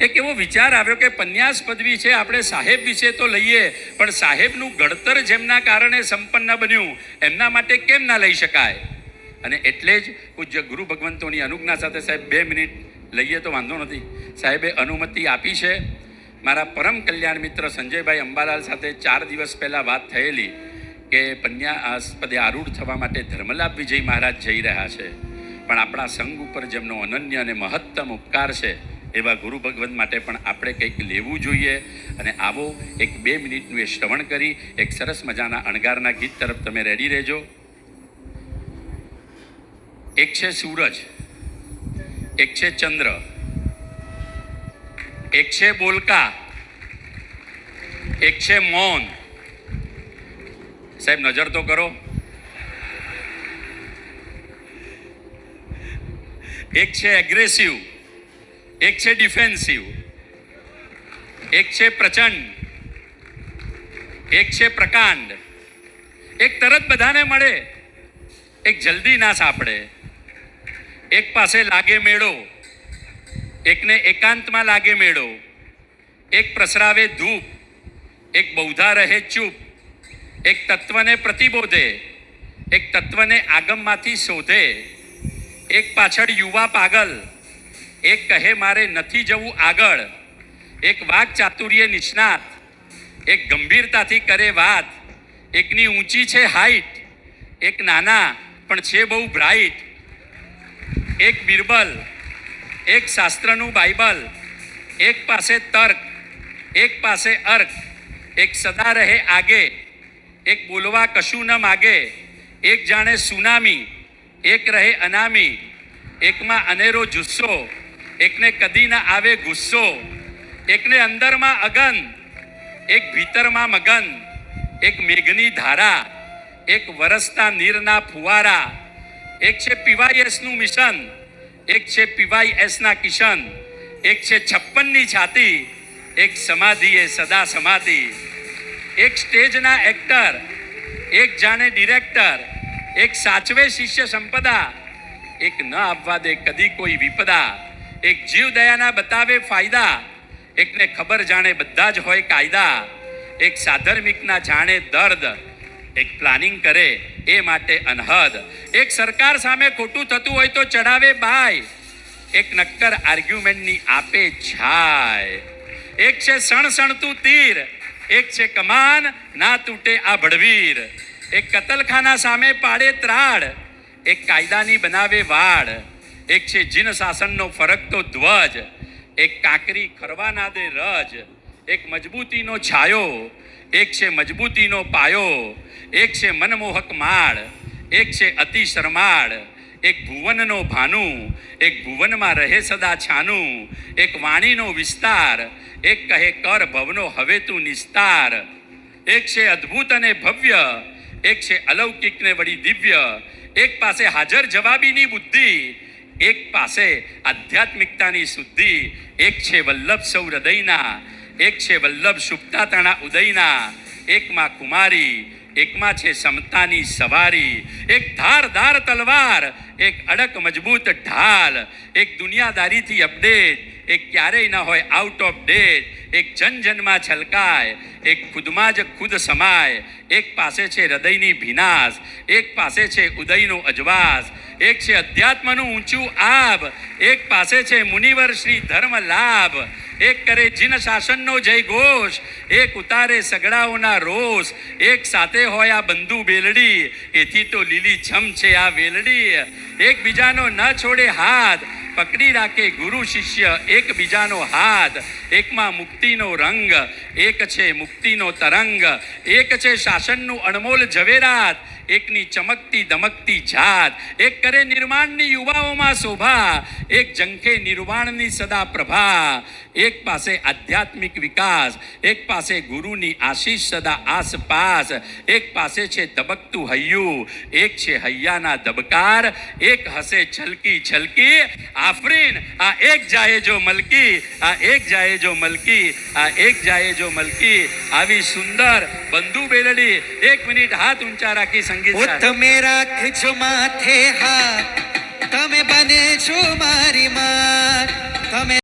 એક એવો વિચાર આવ્યો કે પન્યાસ પદવી છે, આપણે સાહેબ વિશે તો લઈએ, પણ સાહેબનું ઘડતર જેમના કારણે સંપન્ન બન્યું, એમના માટે કેમ ના લઈ શકાય? અને એટલે જ પૂજ્ય ગુરુ ભગવંતોની અનુજ્ઞા સાથે સાહેબ બે મિનિટ લઈએ તો વાંધો નથી. સાહેબે અનુમતિ આપી છે. મારા પરમ કલ્યાણ મિત્ર સંજયભાઈ અંબાલાલ સાથે ચાર દિવસ પહેલાં વાત થયેલી કે પન્યાસ્પદે આરૂઢ થવા માટે ધર્મલાભ વિજય મહારાજ જઈ રહ્યા છે. પણ આપણા સંઘ ઉપર જેમનો અનન્ય અને મહત્તમ ઉપકાર છે એવા ગુરુ ભગવાન માટે પણ આપણે કંઈક લેવું જોઈએ. અને આવો એક બે મિનિટનું એ શ્રવણ કરી, એક સરસ મજાના અણગારના ગીત તરફ તમે રેડી રહેજો. એક છે સૂરજ, એક છે ચંદ્ર, એક છે બોલકા, એક છે મૌન. સાહેબ, નજર તો કરો. એક છે એગ્રેસિવ એક છે ડિફેન્સિવ એક છે પ્રચંડ, એક છે પ્રકાંડ. એક તરત બધાને મળે, એક જલ્દી ના સાંપડે. એક પાસે લાગે મેળો, એકને એકાંતમાં લાગે મેળો. એક પ્રસરાવે ધૂપ, એક બૌધા રહે ચૂપ. એક તત્વને પ્રતિબોધે, એક તત્વને આગમમાંથી શોધે. એક પાછળ યુવા પાગલ એક કહે, મારે નથી જવું આગળ. એક વાક ચાતુર્ય નિષ્ણાત. એક ગંભીરતાથી કરે વાત. એકની ઊંચી છે હાઈટ એક નાના, પણ છે બહુ બ્રાઇટ એક બિરબલ. એક શાસ્ત્રનું બાઇબલ. એક પાસે તર્ક. એક પાસે અર્ક. એક સદા રહે આગે. એક બોલવા કશું ન માગે. એક જાણે સુનામી. એક રહે અનામી. એકમાં અનેરો જુસ્સો. એકને કદી ના આવે ગુસ્સો, એકને અંદરમાં અગન, એક ભીતરમાં મગન, એક મેઘની ધારા, એક વરસતા નીરના ફુવારા, એક છે પીવાયએસનું મિશન, એક છે પીવાયએસના કિશન, એક છે છપ્પનની છાતી, એક સમાધિએ સદા સમાધિ. એક સ્ટેજના એક્ટર, એક જાણે ડિરેક્ટર, એક સાચવે શિષ્ય સંપદા, એક ન આપવા દે કદી કોઈ વિપદા. એક જીવ દયાના બતાવે ફાયદા, એકને ખબર જાણે બધા જ હોય કાયદા, એક સાધર્મિકના જાણે દર્દ, એક પ્લાનિંગ કરે એ માટે અનહદ. એક સરકાર સામે ખોટું થતું હોય તો ચડાવે બાય. એક નક્કર આર્ગ્યુમેન્ટની આપે છાય. એક છે સણસણતું તીર, એક છે કમાન, ના તૂટે આ ભડવીર. એક કતલખાના સામે પાડે ત્રાડ, એક કાયદાની બનાવે વાડ. એક છે જીન શાસનનો ફરકતો ધ્વજ, એક કાંકરી ખરવા ના દે રજ, એક મજબૂતીનો છાયો, એક છે મજબૂતીનો પાયો, એક છે મનમોહક માળ, એક છે અતિ શરમાળ, એક ભુવનનો ભાનુ, એક ભુવનમાં રહે સદા છાનું, એક વાણીનો વિસ્તાર, એક કહે કર ભવનો હવે તું નિસ્તાર. એક છે અદ્ભુત અને ભવ્ય, એક છે અલૌકિક ને વળી દિવ્ય, એક પાસે હાજર જવાબીની બુદ્ધિ એક પાસે આધ્યાત્મિકતાની શુદ્ધિ, એક છે વલ્લભ સૌ હૃદયના, એક છે વલ્લભ સુપ્તા તણા ઉદયના, એકમાં કુમારી, એકમાં છે સમતાની સવારી, એક ધારદાર તલવાર, એક અડક મજબૂત ઢાલ, એક દુનિયાદારીથી અપડેટ એક ક્યારેય ન હોય આઉટ ઓફ ડેટ એક જન જનમાં છલકાય, એક ખુદમાં જ ખુદ સમાય, એક પાસે છે હૃદયની ભીનાશ, એક પાસે છે ઉદયનો અજવાસ, એક છે અધ્યાત્મનું ઊંચું આબ, એક પાસે છે મુનિવર શ્રી ધર્મ લાભ એક કરે જીન શાસનનો જય ઘોષ એક ઉતારે સગડાઓના રોષ, એક સાથે હોય આ બંધુ બેલડી, એથી તો લીલી છમ છે આ વેલડી. એકબીજાનો ન છોડે હાથ, પકડી રાખે ગુરુ શિષ્ય એકબીજાનો હાથ. એકમાં મુક્તિનો રંગ, એક છે મુક્તિનો તરંગ, એક છે શાસનનું અણમોલ ઝવેરાત એકની ચમકતી દમકતી જાત, એક કરે નિર્માણની યુવાઓમાં શોભા, એક જંખે નિર્વાણની સદા પ્રભા, એક પાસે આધ્યાત્મિક વિકાસ, એક પાસે ગુરુની આશીષ સદા આસપાસ, એક પાસે છે ધબકતું હૈયું, એક છે હૈયાના ધબકાર, એક હસે છલકી છલકી આફરીન આ એક જાયે જો મલકી, આ એક જાયે જો મલકી, આ એક જાયે જો મલકી, આવી સુંદર બંધુ બેલડી, એક મિનિટ હાથ ઊંચા રાખી સંગીત તમે રાખજો માથે હા તમે બને છો મારી માં તમે